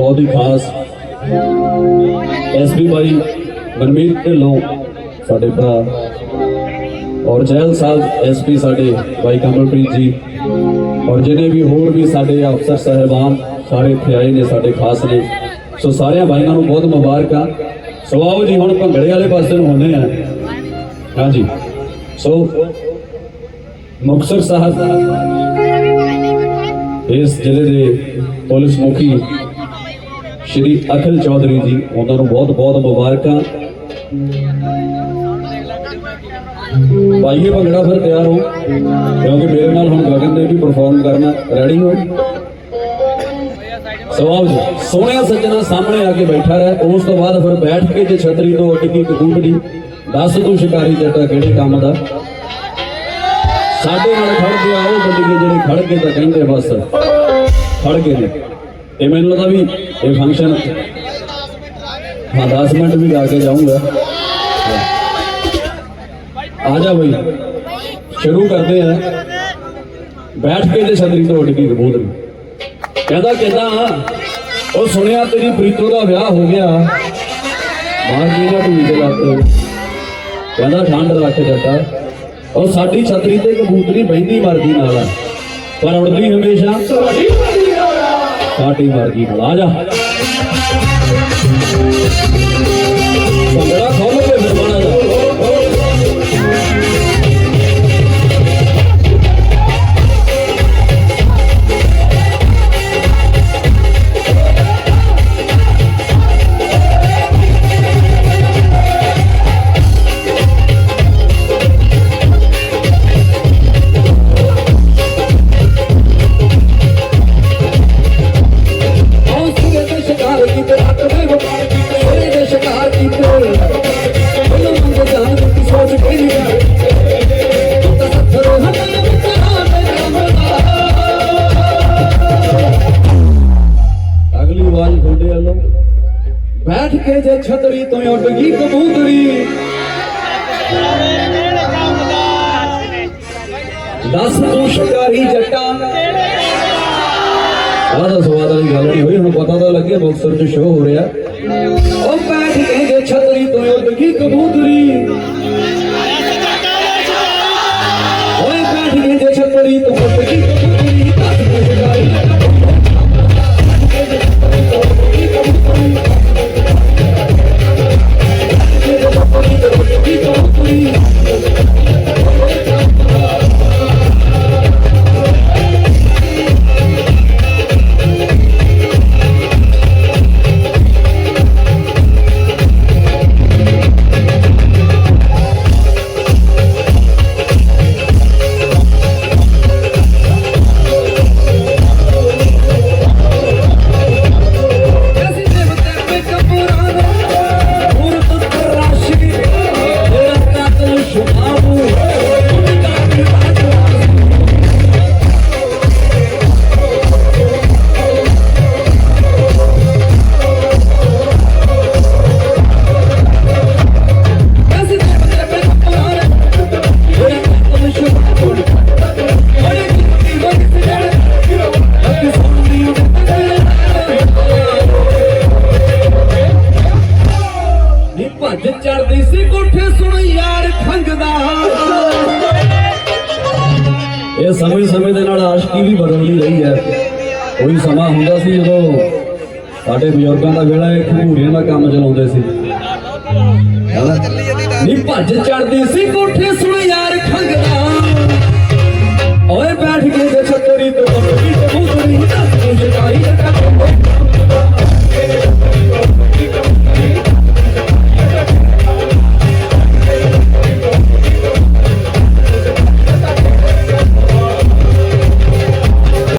ਬਹੁਤ ਹੀ ਖਾਸ ਐਸਪੀ ਬਾਈ ਮਨਮੀਤ ਢਿੱਲੋਂ ਸਾਡੇ ਭਰਾ ਔਰ ਜੈਲ ਸਾਹਿਬ ਐਸਪੀ ਸਾਡੇ ਬਾਈ ਕਮਲਪ੍ਰੀਤ ਜੀ ਔਰ ਜਿਹਨੇ ਵੀ ਹੋਰ ਵੀ ਸਾਡੇ ਅਫਸਰ ਸਹਿਬਾਨ ਸਾਰੇ ਇੱਥੇ ਆਏ ਨੇ ਸਾਡੇ ਖਾਸ ਨੇ। ਸੋ ਸਾਰਿਆਂ ਭਾਈਆਂ ਨੂੰ ਬਹੁਤ ਮੁਬਾਰਕਾਂ। ਸੋ ਆਓ ਜੀ, ਹੁਣ ਭੰਗੜੇ ਵਾਲੇ ਪਾਸੇ ਨੂੰ ਹੁੰਦੇ ਆ ਹਾਂਜੀ। ਸੋ ਮੁਕਤਸਰ ਸਾਹਿਬ ਇਸ ਜ਼ਿਲ੍ਹੇ ਦੇ ਪੁਲਿਸ ਮੁਖੀ ਸ਼੍ਰੀ ਅਖਿਲ ਚੌਧਰੀ ਜੀ, ਉਹਨਾਂ ਨੂੰ ਬਹੁਤ ਬਹੁਤ ਮੁਬਾਰਕਾਂ। ਭਾਈਏ ਭੰਗੜਾ ਫਿਰ ਤਿਆਰ ਹੋ, ਕਿਉਂਕਿ ਮੇਰੇ ਨਾਲ ਹੁਣ ਗਗਨ ਨੇ ਵੀ ਪਰਫਾਰਮ ਕਰਨਾ ਰੈਡੀ ਹੋ। ਸਵਾਲ ਜੀ, ਸੋਹਣਿਆ ਸੱਜਣਾ ਸਾਹਮਣੇ ਆ ਕੇ ਬੈਠਾ ਰਹਿ, ਉਸ ਤੋਂ ਬਾਅਦ ਫਿਰ ਬੈਠ ਕੇ ਜੇ ਛਤਰੀ ਤੋਂ ਉੱਡ ਕੇ ਕਬੂਤਰੀ ਦੱਸ ਤੂੰ ਸ਼ਿਕਾਰੀ ਜੱਟਾ ਕਿਹੜੇ ਕੰਮ ਦਾ? ਸਾਡੇ ਨਾਲ ਖੜ ਕੇ ਆਓ ਬੰਦੇ ਜਿਹੜੇ ਖੜ ਕੇ ਤਾਂ ਕਹਿੰਦੇ ਬਸ, ਖੜ ਕੇ ਨੇ। ਇਹ ਮੈਨੂੰ ਤਾਂ ਵੀ ਇਹ ਫੰਕਸ਼ਨ ਹਾਂ 10 ਮਿੰਟ ਵੀ ਗਾ ਕੇ ਜਾਊਂਗਾ। ਆ ਜਾ ਬਈ। ਸ਼ੁਰੂ ਕਰਦੇ ਆ। ਬੈਠ ਕੇ ਤੇ ਛਤਰੀ ਤੋਂ ਉੱਡ ਗਈ ਕਬੂਤਰੀ ਕਹਿੰਦਾ ਕਹਿੰਦਾ, ਉਹ ਸੁਣਿਆ ਤੇਰੀ ਪ੍ਰੀਤੋ ਦਾ ਵਿਆਹ ਹੋ ਗਿਆ। ਬਾਹਰ ਜੀ ਦਾ ਤੂੰ ਤੇ ਲੱਗ ਕਹਿੰਦਾ, ਠੰਡ ਰੱਖ ਜੱਟਾ। ਉਹ ਸਾਡੀ ਛਤਰੀ ਤੇ ਕਬੂਤਰੀ ਬਹਿੰਦੀ ਮਰਦੀ ਨਾਲ ਪਰ ਉੜਦੀ ਹਮੇਸ਼ਾ। ਤੁਹਾਡੀ ਸਾਡੀ ਮਰਜ਼ੀ ਨਾਲ ਜਾ ਕੇ ਜੇ ਛਤਰੀ ਤੋਂ ਉੱਡ ਗਈ ਕਬੂਤਰੀ। ਦੱਸ ਤੂੰ ਸ਼ਿਕਾਰੀ ਜੱਟਾਂ। ਆਹ ਸਵਾਦ ਵਾਲੀ ਗੱਲ ਨਹੀਂ ਹੋਈ, ਹੁਣ ਪਤਾ ਤਾਂ ਲੱਗਿਆ ਬਾਕਸਰ 'ਚ ਸ਼ੋਅ ਹੋ ਰਿਹਾ। ਉਹ ਬੈਠ ਕੇ ਜੇ ਛਤਰੀ ਤੋਂ ਉੱਡ ਗਈ ਕਬੂਤਰੀ। ਇਹ ਸਮੇਂ ਸਮੇਂ ਦੇ ਨਾਲ ਆਸ਼ਕੀ ਵੀ ਬਦਲਦੀ ਰਹੀ ਹੈ। ਕੋਈ ਸਮਾਂ ਹੁੰਦਾ ਸੀ ਜਦੋਂ ਸਾਡੇ ਬਜ਼ੁਰਗਾਂ ਦਾ ਵੇਲਾ ਇਹ ਖਮੂਰੀਆਂ ਦਾ ਕੰਮ ਚਲਾਉਂਦੇ ਸੀ। ਹੈਨਾ? ਭੱਜ ਚੜਦੀ ਸੀ ਕੋਠੇ ਸੁਣ ਯਾਰ ਖੰਗਦਾ। ਓਏ